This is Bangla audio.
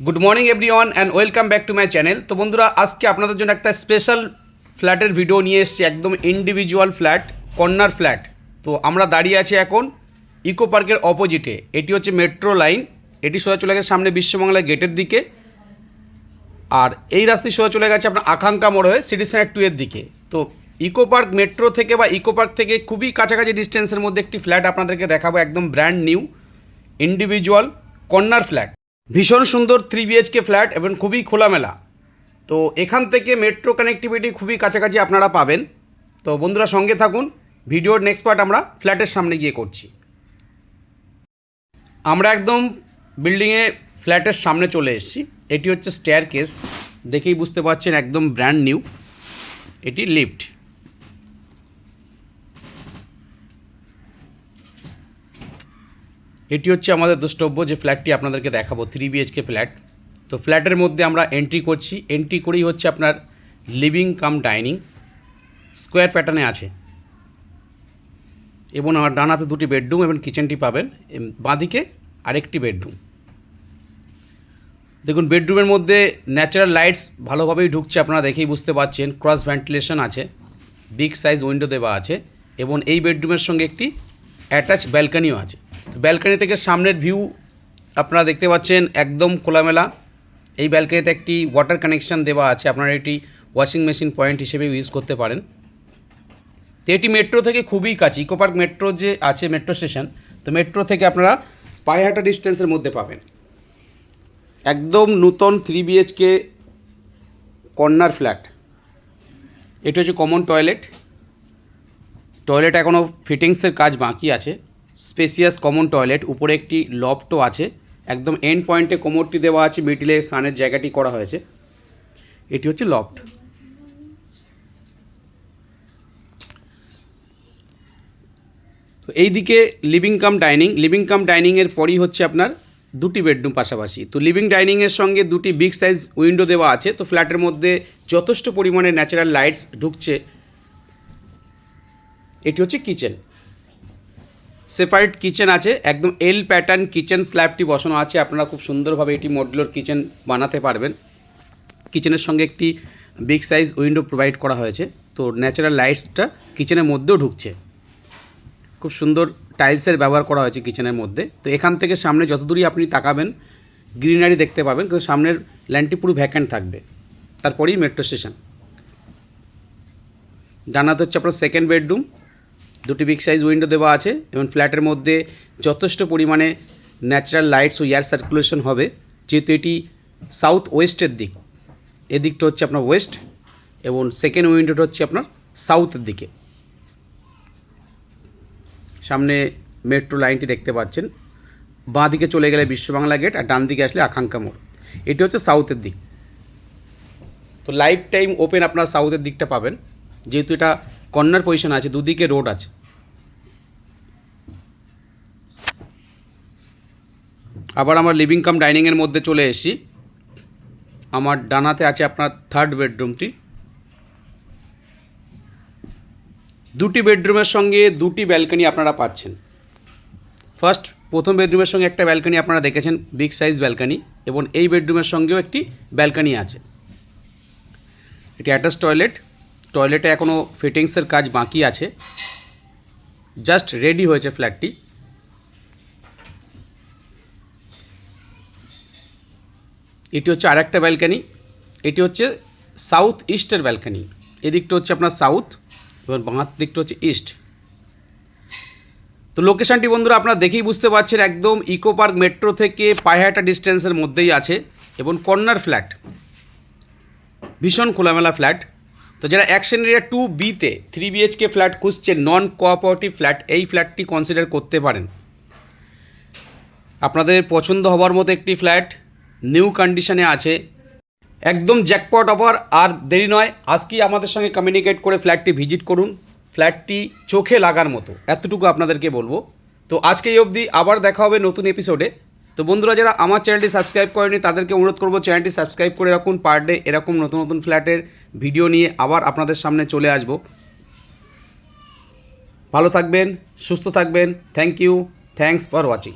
Good morning everyone and welcome back to my channel তো বন্ধুরা, আজকে আপনাদের জন্য একটা স্পেশাল ফ্ল্যাটের ভিডিও নিয়ে এসেছি, একদম ইন্ডিভিজুয়াল ফ্ল্যাট কর্নার ফ্ল্যাট তো আমরা দাঁড়িয়ে আছি এখন ইকো পার্কের অপোজিটে এটি হচ্ছে মেট্রো লাইন এটি সোজা চলে গেছে সামনে বিশ্ববাংলা গেটের দিকে। আর এই রাস্তায় সোজা চলে গেছে আপনার আকাঙ্ক্ষা মোড় হয়ে সিটি সেন্টার টু এর দিকে। তো ইকো পার্ক মেট্রো থেকে বা ইকো পার্ক থেকে খুবই কাছাকাছি ডিস্টেন্সের মধ্যে একটি ফ্ল্যাট আপনাদেরকে দেখাবো, একদম brand new individual corner flat ভীষণ সুন্দর থ্রি বিএইচকে ফ্ল্যাট এবং খুবই খোলামেলা। তো এখান থেকে মেট্রো কানেক্টিভিটি খুবই কাছাকাছি আপনারা পাবেন। তো বন্ধুরা সঙ্গে থাকুন, ভিডিওর নেক্সট পার্ট আমরা ফ্ল্যাটের সামনে গিয়ে করছি। আমরা একদম বিল্ডিংয়ে ফ্ল্যাটের সামনে চলে এসেছি। এটি হচ্ছে স্টেয়ার কেস দেখেই বুঝতে পারছেন, একদম ব্র্যান্ড নিউ এটি লিফট এটি হচ্ছে আমাদের দ্রষ্টব্য যে ফ্ল্যাটটি আপনাদেরকে দেখাবো থ্রি বিএইচকে ফ্ল্যাট তো ফ্ল্যাটের মধ্যে আমরা এন্ট্রি করছি। এন্ট্রি করেই হচ্ছে আপনার লিভিং কাম ডাইনিং স্কোয়ার প্যাটার্নে আছে। এবং আমার ডান হাতে দুটি বেডরুম এবং কিচেনটি পাবেন। বাঁদিকে আরেকটি বেডরুম দেখুন বেডরুমের মধ্যে ন্যাচারাল লাইটস ভালোভাবেই ঢুকছে, আপনারা দেখেই বুঝতে পারছেন ক্রস ভেন্টিলেশন আছে বিগ সাইজ উইন্ডো দেওয়া আছে এবং এই বেডরুমের সঙ্গে একটি অ্যাটাচ ব্যালকানিও আছে। তো ব্যালকানি থেকে সামনের ভিউ আপনারা দেখতে পাচ্ছেন একদম খোলামেলা। এই ব্যালকানিতে একটি ওয়াটার কানেকশন দেওয়া আছে। আপনারা এটি ওয়াশিং মেশিন পয়েন্ট হিসেবে ইউজ করতে পারেন। তো এটি মেট্রো থেকে খুবই কাছে ইকো পার্ক মেট্রো যে আছে মেট্রো স্টেশন তো মেট্রো থেকে আপনারা পায়ে হাঁটা ডিস্টেন্সের মধ্যে পাবেন। একদম নূতন থ্রি বিএইচকে কর্নার ফ্ল্যাট এটি হচ্ছে কমন টয়লেট টয়লেট এখনও ফিটিংসের কাজ বাকি আছে। স্পেসিয়াস কমন টয়লেট, উপরে একটি লফটও আছে, একদম এন্ড পয়েন্টে কোমরটি দেওয়া আছে মিডিলে সানের জায়গাটি করা হয়েছে। এটি হচ্ছে লফট। তো এই দিকে living cum dining living cum ডাইনিংয়ের পরই হচ্ছে আপনার দুটি বেডরুম পাশাপাশি। তো লিভিং ডাইনিংয়ের সঙ্গে দুটি বিগ সাইজ উইন্ডো দেওয়া আছে, তো ফ্ল্যাটের মধ্যে যথেষ্ট পরিমাণে ন্যাচারাল লাইটস ঢুকছে। এটি হচ্ছে কিচেন সেপারেট কিচেন আছে, একদম এল প্যাটার্ন কিচেন স্ল্যাবটি বসানো আছে, আপনারা খুব সুন্দরভাবে এটি মডুলার কিচেন বানাতে পারবেন। কিচেনের সঙ্গে একটি বিগ সাইজ উইন্ডো প্রোভাইড করা হয়েছে, তো ন্যাচারাল লাইটসটা কিচেনের মধ্যেও ঢুকছে। খুব সুন্দর টাইলসের ব্যবহার করা হয়েছে কিচেনের মধ্যে। তো এখান থেকে সামনে যতদূরই আপনি তাকাবেন গ্রিনারি দেখতে পাবেন, কিন্তু সামনের ল্যান্ডটি পুরো ভ্যাকেন্ট থাকবে। তারপরেই মেট্রো স্টেশন জানাতে হচ্ছে আপনার সেকেন্ড বেডরুম দুটি বিগ সাইজ উইন্ডো দেওয়া আছে এবং ফ্ল্যাটের মধ্যে যথেষ্ট পরিমাণে ন্যাচারাল লাইটস ও এয়ার সার্কুলেশন হবে। যেহেতু এটি সাউথ ওয়েস্টের দিক, এদিকটা হচ্ছে আপনার ওয়েস্ট এবং সেকেন্ড উইন্ডোটা হচ্ছে আপনার সাউথের দিকে। সামনে মেট্রো লাইনটি দেখতে পাচ্ছেন। বাঁ দিকে চলে গেলে বিশ্ববাংলা গেট আর ডান দিকে আসলে আকাঙ্ক্ষা মোড়। এটি হচ্ছে সাউথের দিক। তো লাইফ টাইম ওপেন আপনার সাউথের দিকটা পাবেন। যেহেতু এটা কর্নার পজিশন আছে, দুদিকে রোড আছে। আবার আমার লিভিং কাম ডাইনিংয়ের মধ্যে চলে এসেছি। আমার ডানাতে আছে আপনার থার্ড বেডরুমটি দুটি বেডরুমের সঙ্গে দুটি ব্যালকনি আপনারা পাচ্ছেন। ফার্স্ট প্রথম বেডরুমের সঙ্গে একটা ব্যালকনি আপনারা দেখেছেন বিগ সাইজ ব্যালকনি এবং এই বেডরুমের সঙ্গেও একটি ব্যালকনি আছে। এটি অ্যাটাচ টয়লেট টয়লেটে এখনও ফিটিংসের কাজ বাকি আছে। জাস্ট রেডি হয়েছে ফ্ল্যাটটি। এটি হচ্ছে আরেকটা ব্যালকনি। এটি হচ্ছে সাউথ ইস্টের ব্যালকনি। এদিকটা হচ্ছে আপনার সাউথ এবং বাঁ দিকটা হচ্ছে ইস্ট। তো লোকেশানটি বন্ধুরা আপনারা দেখেই বুঝতে পারছেন, একদম ইকো পার্ক মেট্রো থেকে পায়হাটা ডিস্টেন্সের মধ্যেই আছে এবং কর্নার ফ্ল্যাট। ভীষণ খোলামেলা ফ্ল্যাট। তো যারা অ্যাকশন এরিয়া টু বিতে থ্রি বিএইচকে ফ্ল্যাট খুঁজছেন নন কোঅপারেটিভ ফ্ল্যাট এই ফ্ল্যাটটি কনসিডার করতে পারেন। আপনাদের পছন্দ হওয়ার মতো একটি ফ্ল্যাট নিউ কন্ডিশনে আছে। একদম জ্যাকপট অফার আর দেরি নয়, আজকেই আমাদের সঙ্গে কমিউনিকেট করে ফ্ল্যাটটি ভিজিট করুন। ফ্ল্যাটটি চোখে লাগার মতো, এতটুকু আপনাদেরকে বলব। তো আজকে এই অবধি আবার দেখা হবে নতুন এপিসোডে তো বন্ধুরা, যারা আমার চ্যানেলটি সাবস্ক্রাইব করেনি, তাদেরকে অনুরোধ করব চ্যানেলটি সাবস্ক্রাইব করে রাখুন। পার ডে এরকম নতুন নতুন ফ্ল্যাটের ভিডিও নিয়ে আবার আপনাদের সামনে চলে আসব। ভালো থাকবেন, সুস্থ থাকবেন। Thank you thanks for watching